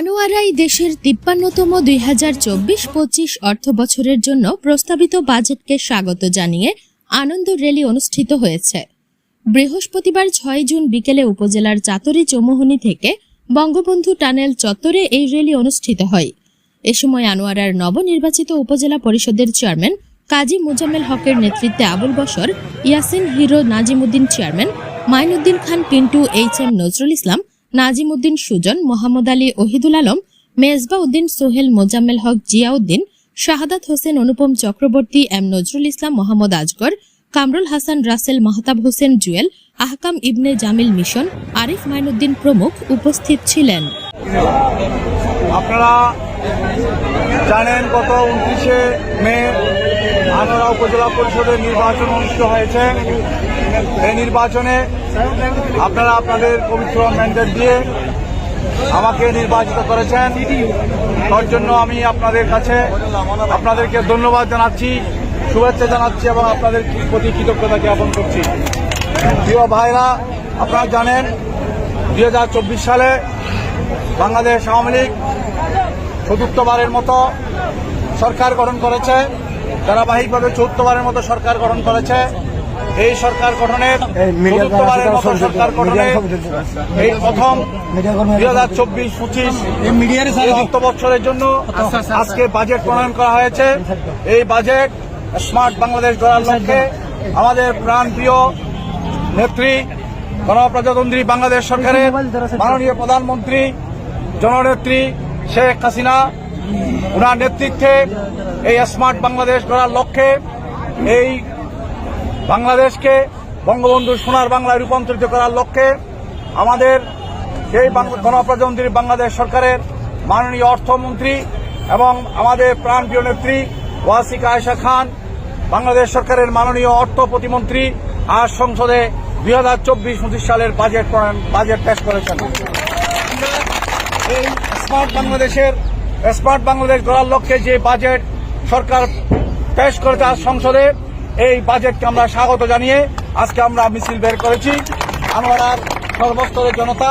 আনোয়ারাই দেশের তিপ্পান্নতম দুই হাজার চব্বিশ পঁচিশ অর্থ বছরের জন্য প্রস্তাবিত বাজেটকে স্বাগত জানিয়ে আনন্দ র্যালি অনুষ্ঠিত হয়েছে। বৃহস্পতিবার ছয় জুন বিকেলে উপজেলার চাতরি চৌমুহনী থেকে বঙ্গবন্ধু টানেল চত্বরে এই র্যালি অনুষ্ঠিত হয়। এ সময় আনোয়ারার নবনির্বাচিত উপজেলা পরিষদের চেয়ারম্যান কাজী মোজাম্মেল হকের নেতৃত্বে Abul Basar Yasin Hiro Nazimuddin chairman, Mainuddin Khan, Pintu H M Nazrul Islam Nazimuddin Sujan, Mohammad Ali Wahidul Alam Mezba Uddin Sohel, Mozammel Haque Ziauddin, Shahadat Hossain, Anupam Chakraborty, M Nazrul Islam, Mohammad Azgar, Kamrul Hasan, Rasel Mahtab Hossain Jewel, Ahkam Ibne Jamil Mishon, Arif Mainuddin প্রমুখ উপস্থিত ছিলেন। আপনারা জানেন গত উনত্রিশে মে আনোয়ারা উপজেলা পরিষদের নির্বাচন অনুষ্ঠিত হয়েছে। এই নির্বাচনে আপনারা আপনাদের পবিত্র ম্যান্ডেট দিয়ে আমাকে নির্বাচিত করেছেন। তার জন্য আমি আপনাদের কাছে আপনাদেরকে ধন্যবাদ জানাচ্ছি, শুভেচ্ছা জানাচ্ছি এবং আপনাদের প্রতি কৃতজ্ঞতা জ্ঞাপন করছি। প্রিয় ভাইরা, আপনারা জানেন, দুই হাজার চব্বিশ সালে বাংলাদেশ আওয়ামী লীগ চতুর্থবারের মতো সরকার গঠন করেছে, ধারাবাহিকভাবে চতুর্থবারের মতো সরকার গঠন করেছে। এই সরকার গঠনের চতুর্থবারের মতো সরকার গঠনের এই প্রথম দুই হাজার চব্বিশ পঁচিশ অর্থ বছরের জন্য আজকে বাজেট প্রণয়ন করা হয়েছে। এই বাজেট স্মার্ট বাংলাদেশ গড়ার লক্ষ্যে আমাদের প্রাণপ্রিয় নেত্রী গণপ্রজাতন্ত্রী বাংলাদেশ সরকারের মাননীয় প্রধানমন্ত্রী জননেত্রী শেখ হাসিনা ওনার নেতৃত্বে এই স্মার্ট বাংলাদেশ গড়ার লক্ষ্যে এই বাংলাদেশকে বঙ্গবন্ধু সোনার বাংলায় রূপান্তরিত করার লক্ষ্যে আমাদের সেই গণপ্রজাতন্ত্রী বাংলাদেশ সরকারের মাননীয় অর্থমন্ত্রী এবং আমাদের প্রাণপ্রিয় নেত্রী ওয়াসিকা আয়সা খান, বাংলাদেশ সরকারের মাননীয় অর্থ প্রতিমন্ত্রী, আজ সংসদে দুই হাজার চব্বিশ পঁচিশ সালের বাজেট বাজেট পেশ করেছেন। এই স্মার্ট বাংলাদেশের স্মার্ট বাংলাদেশ গড়ার লক্ষ্যে যে বাজেট সরকার পেশ করেছে আজ সংসদে এই বাজেটকে আমরা স্বাগত জানিয়ে আজকে আমরা মিছিল বের করেছি। আনোয়ারার সর্বস্তরের জনতা